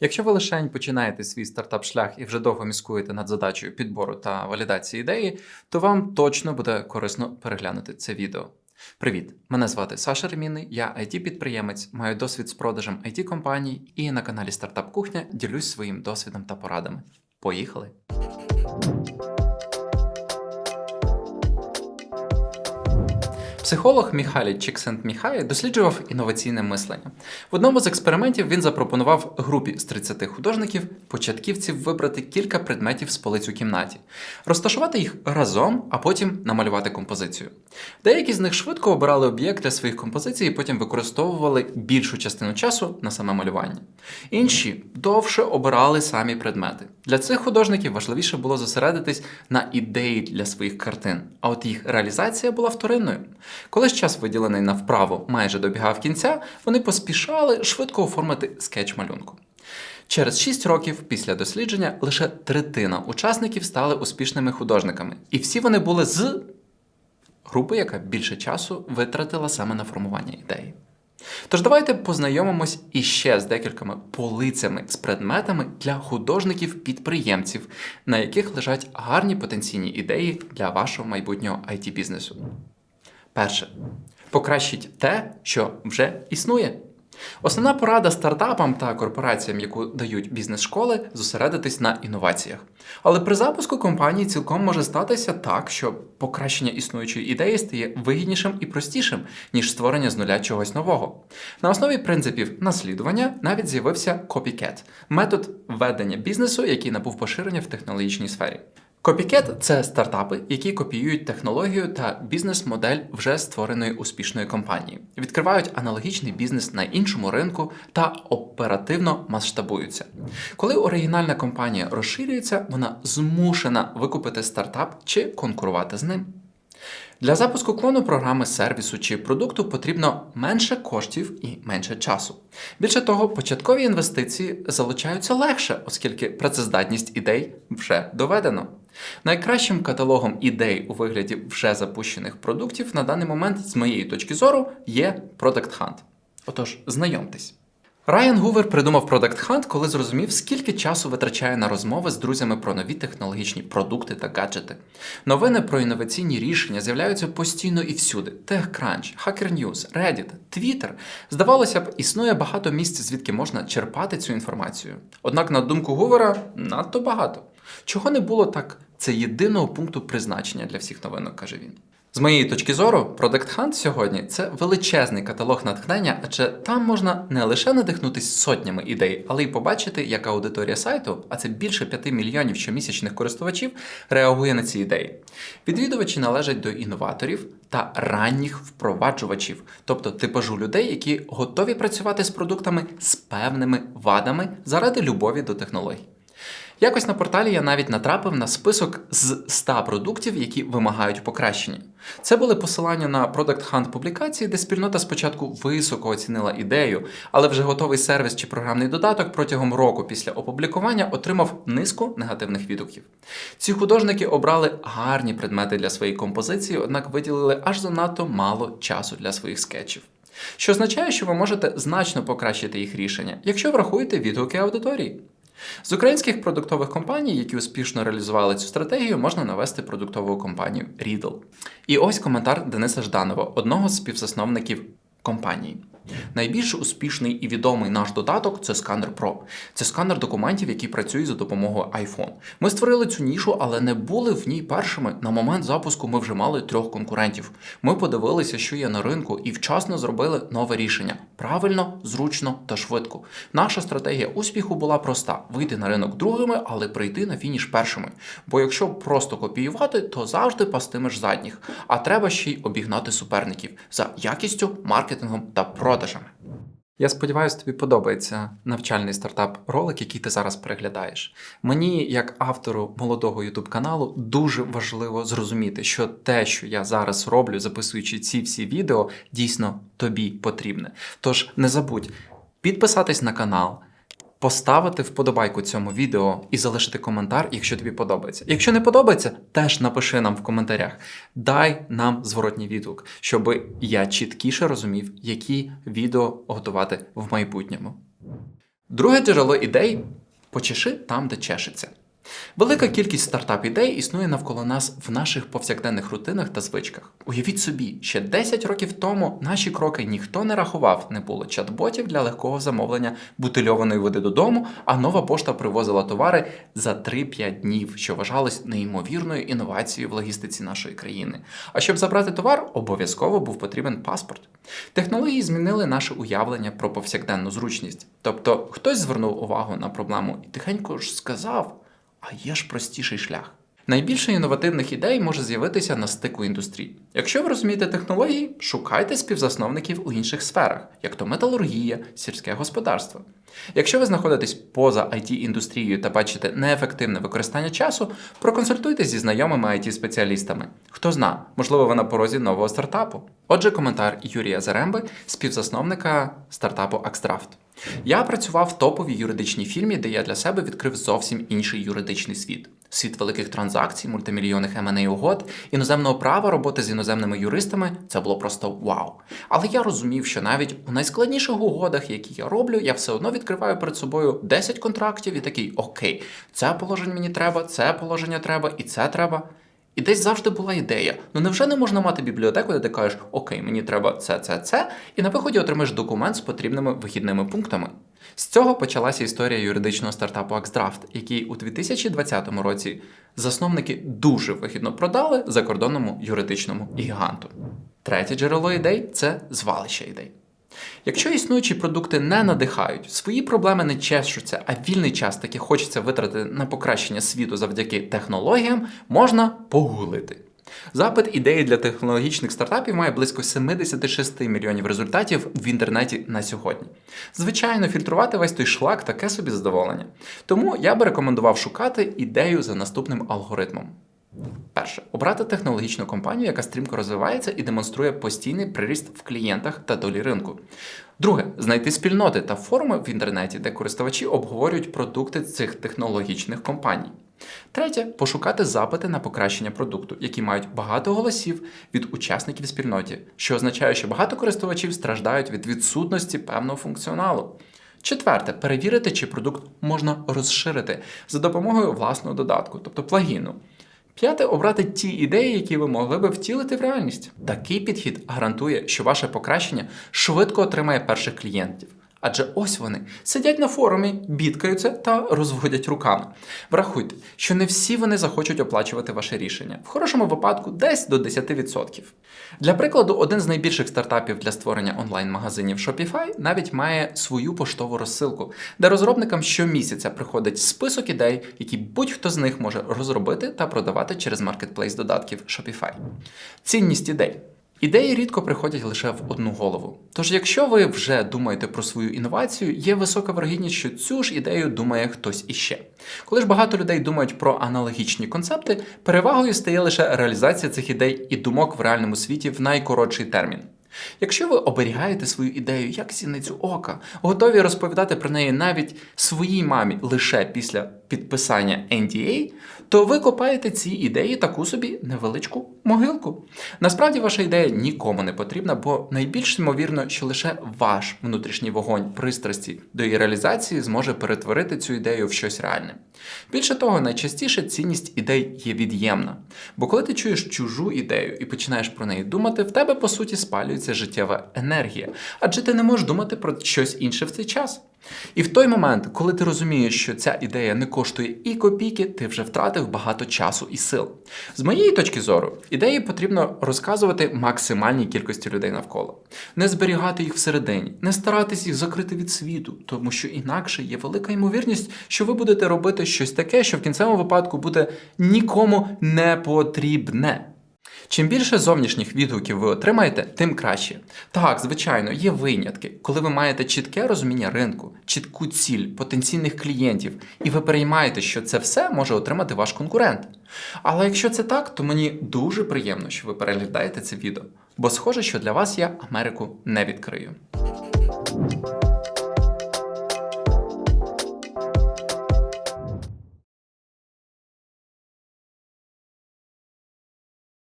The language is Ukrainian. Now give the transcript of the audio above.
Якщо ви лишень починаєте свій стартап-шлях і вже довго міскуєте над задачею підбору та валідації ідеї, то вам точно буде корисно переглянути це відео. Привіт! Мене звати Саша Ремінний, я IT-підприємець, маю досвід з продажем IT-компаній і на каналі Стартап Кухня ділюсь своїм досвідом та порадами. Поїхали! Психолог Міхалі Чіксент-Міхай досліджував інноваційне мислення. В одному з експериментів він запропонував групі з 30 художників, початківців вибрати кілька предметів з полиць у кімнаті, розташувати їх разом, а потім намалювати композицію. Деякі з них швидко обирали об'єкт для своїх композицій і потім використовували більшу частину часу на саме малювання. Інші довше обирали самі предмети. Для цих художників важливіше було зосередитись на ідеї для своїх картин, а от їх реалізація була вторинною. Коли ж час виділений на вправу майже добігав кінця, вони поспішали швидко оформити скетч малюнку. Через 6 років після дослідження лише третина учасників стали успішними художниками, і всі вони були з групи, яка більше часу витратила саме на формування ідеї. Тож давайте познайомимось іще з декількома полицями з предметами для художників-підприємців, на яких лежать гарні потенційні ідеї для вашого майбутнього it бізнесу Перше. Покращіть те, що вже існує. Основна порада стартапам та корпораціям, яку дають бізнес-школи, зосередитись на інноваціях. Але при запуску компанії цілком може статися так, що покращення існуючої ідеї стає вигіднішим і простішим, ніж створення з нуля чогось нового. На основі принципів наслідування навіть з'явився copycat – метод ведення бізнесу, який набув поширення в технологічній сфері. Копікет це стартапи, які копіюють технологію та бізнес-модель вже створеної успішної компанії, відкривають аналогічний бізнес на іншому ринку та оперативно масштабуються. Коли оригінальна компанія розширюється, вона змушена викупити стартап чи конкурувати з ним. Для запуску клону програми сервісу чи продукту потрібно менше коштів і менше часу. Більше того, початкові інвестиції залучаються легше, оскільки працездатність ідей вже доведено. Найкращим каталогом ідей у вигляді вже запущених продуктів на даний момент, з моєї точки зору, є Product Hunt. Отож, знайомтесь. Райан Гувер придумав Product Hunt, коли зрозумів, скільки часу витрачає на розмови з друзями про нові технологічні продукти та гаджети. Новини про інноваційні рішення з'являються постійно і всюди: TechCrunch, Hacker News, Reddit, Twitter. Здавалося б, існує багато місць, звідки можна черпати цю інформацію. Однак, на думку Гувера, надто багато. Чого не було так, це єдиного пункту призначення для всіх новинок, каже він. З моєї точки зору, Product Hunt сьогодні це величезний каталог натхнення, адже там можна не лише надихнутись сотнями ідей, але й побачити, як аудиторія сайту, а це більше 5 мільйонів щомісячних користувачів, реагує на ці ідеї. Відвідувачі належать до інноваторів та ранніх впроваджувачів, тобто типажу людей, які готові працювати з продуктами з певними вадами заради любові до технологій. Якось на порталі я навіть натрапив на список з 100 продуктів, які вимагають покращення. Це були посилання на Product Hunt публікації, де спільнота спочатку високо оцінила ідею, але вже готовий сервіс чи програмний додаток протягом року після опублікування отримав низку негативних відгуків. Ці художники обрали гарні предмети для своєї композиції, однак виділили аж занадто мало часу для своїх скетчів. Що означає, що ви можете значно покращити їх рішення, якщо врахуєте відгуки аудиторії. З українських продуктових компаній, які успішно реалізували цю стратегію, можна навести продуктову компанію Riddle. І ось коментар Дениса Жданова, одного з співзасновників компанії. Найбільш успішний і відомий наш додаток це сканер Pro. Це сканер документів, який працює за допомогою iPhone. Ми створили цю нішу, але не були в ній першими. На момент запуску ми вже мали трьох конкурентів. Ми подивилися, що є на ринку, і вчасно зробили нове рішення: правильно, зручно та швидко. Наша стратегія успіху була проста: вийти на ринок другими, але прийти на фініш першими. Бо якщо просто копіювати, то завжди пастимеш задніх. А треба ще й обігнати суперників за якістю, маркетингом та продажем. Я сподіваюся, тобі подобається навчальний стартап ролик, який ти зараз переглядаєш. Мені, як автору молодого youtube каналу, дуже важливо зрозуміти, що те, що я зараз роблю, записуючи ці всі відео, дійсно тобі потрібне. Тож не забудь підписатись на канал. Поставити вподобайку цьому відео і залишити коментар, якщо тобі подобається. Якщо не подобається, теж напиши нам в коментарях. Дай нам зворотній відгук, щоб я чіткіше розумів, які відео готувати в майбутньому. Друге джерело ідей почеши там, де чешеться. Велика кількість стартап-ідей існує навколо нас в наших повсякденних рутинах та звичках. Уявіть собі, ще 10 років тому наші кроки ніхто не рахував, не було чат-ботів для легкого замовлення бутильованої води додому, а нова пошта привозила товари за 3-5 днів, що вважалось неймовірною інновацією в логістиці нашої країни. А щоб забрати товар, обов'язково був потрібен паспорт. Технології змінили наше уявлення про повсякденну зручність. Тобто хтось звернув увагу на проблему і тихенько ж сказав. А є ж простіший шлях. Найбільше інновативних ідей може з'явитися на стику індустрій. Якщо ви розумієте технології, шукайте співзасновників у інших сферах, як то металургія, сільське господарство. Якщо ви знаходитесь поза it індустрією та бачите неефективне використання часу, проконсультуйтесь зі знайомими it спеціалістами Хто зна, можливо, ви на порозі нового стартапу. Отже, коментар Юрія Заремби, співзасновника стартапу Axdraft. Я працював в топовій юридичній фірмі, де я для себе відкрив зовсім інший юридичний світ. Світ великих транзакцій, мультимільйонних M&A угод, іноземного права, роботи з іноземними юристами це було просто вау. Але я розумів, що навіть у найскладніших угодах, які я роблю, я все одно відкриваю перед собою 10 контрактів і такий окей, це положення мені треба, це положення треба і це треба. І десь завжди була ідея. Ну невже не можна мати бібліотеку, де ти кажеш, окей, мені треба це, це, це, і на виході отримаєш документ з потрібними вихідними пунктами. З цього почалася історія юридичного стартапу Axdraft, який у 2020 році засновники дуже вигідно продали закордонному юридичному гіганту. Третє джерело ідей це звалище ідей. Якщо існуючі продукти не надихають, свої проблеми не чешуться, а вільний час таки хочеться витратити на покращення світу завдяки технологіям, можна погуглити. Запит ідеї для технологічних стартапів має близько 76 мільйонів результатів в інтернеті на сьогодні. Звичайно, фільтрувати весь той шлак таке собі задоволення. Тому я би рекомендував шукати ідею за наступним алгоритмом. Перше, обрати технологічну компанію, яка стрімко розвивається і демонструє постійний приріст в клієнтах та долі ринку. Друге, знайти спільноти та форуми в інтернеті, де користувачі обговорюють продукти цих технологічних компаній. Третє пошукати запити на покращення продукту, які мають багато голосів від учасників спільноті, що означає, що багато користувачів страждають від відсутності певного функціоналу. Четверте, перевірити, чи продукт можна розширити за допомогою власного додатку, тобто плагіну. П'яте обрати ті ідеї, які ви могли би втілити в реальність. Такий підхід гарантує, що ваше покращення швидко отримає перших клієнтів. Адже ось вони сидять на форумі, бідкаються та розводять руками. Врахуйте, що не всі вони захочуть оплачувати ваше рішення. В хорошому випадку десь до 10%. Для прикладу, один з найбільших стартапів для створення онлайн-магазинів Shopify навіть має свою поштову розсилку, де розробникам щомісяця приходить список ідей, які будь-хто з них може розробити та продавати через маркетплейс додатків Shopify. Цінність ідей. Ідеї рідко приходять лише в одну голову. Тож, якщо ви вже думаєте про свою інновацію, є висока вирогідність, що цю ж ідею думає хтось іще. Коли ж багато людей думають про аналогічні концепти, перевагою стає лише реалізація цих ідей і думок в реальному світі в найкоротший термін. Якщо ви оберігаєте свою ідею як сіницю ока, готові розповідати про неї навіть своїй мамі лише після підписання NDA, то ви копаєте ці ідеї таку собі невеличку могилку. Насправді ваша ідея нікому не потрібна, бо найбільш ймовірно, що лише ваш внутрішній вогонь пристрасті до її реалізації зможе перетворити цю ідею в щось реальне. Більше того, найчастіше цінність ідей є від'ємна. Бо коли ти чуєш чужу ідею і починаєш про неї думати, в тебе по суті спалюється життєва енергія, адже ти не можеш думати про щось інше в цей час. І в той момент, коли ти розумієш, що ця ідея не коштує і копійки, ти вже втратив багато часу і сил. З моєї точки зору, ідеї потрібно розказувати максимальній кількості людей навколо, не зберігати їх всередині, не старатись їх закрити від світу, тому що інакше є велика ймовірність, що ви будете робити щось таке, що в кінцевому випадку буде нікому не потрібне. Чим більше зовнішніх відгуків ви отримаєте, тим краще. Так, звичайно, є винятки, коли ви маєте чітке розуміння ринку, чітку ціль, потенційних клієнтів, і ви переймаєте, що це все може отримати ваш конкурент. Але якщо це так, то мені дуже приємно, що ви переглядаєте це відео, бо схоже, що для вас я Америку не відкрию.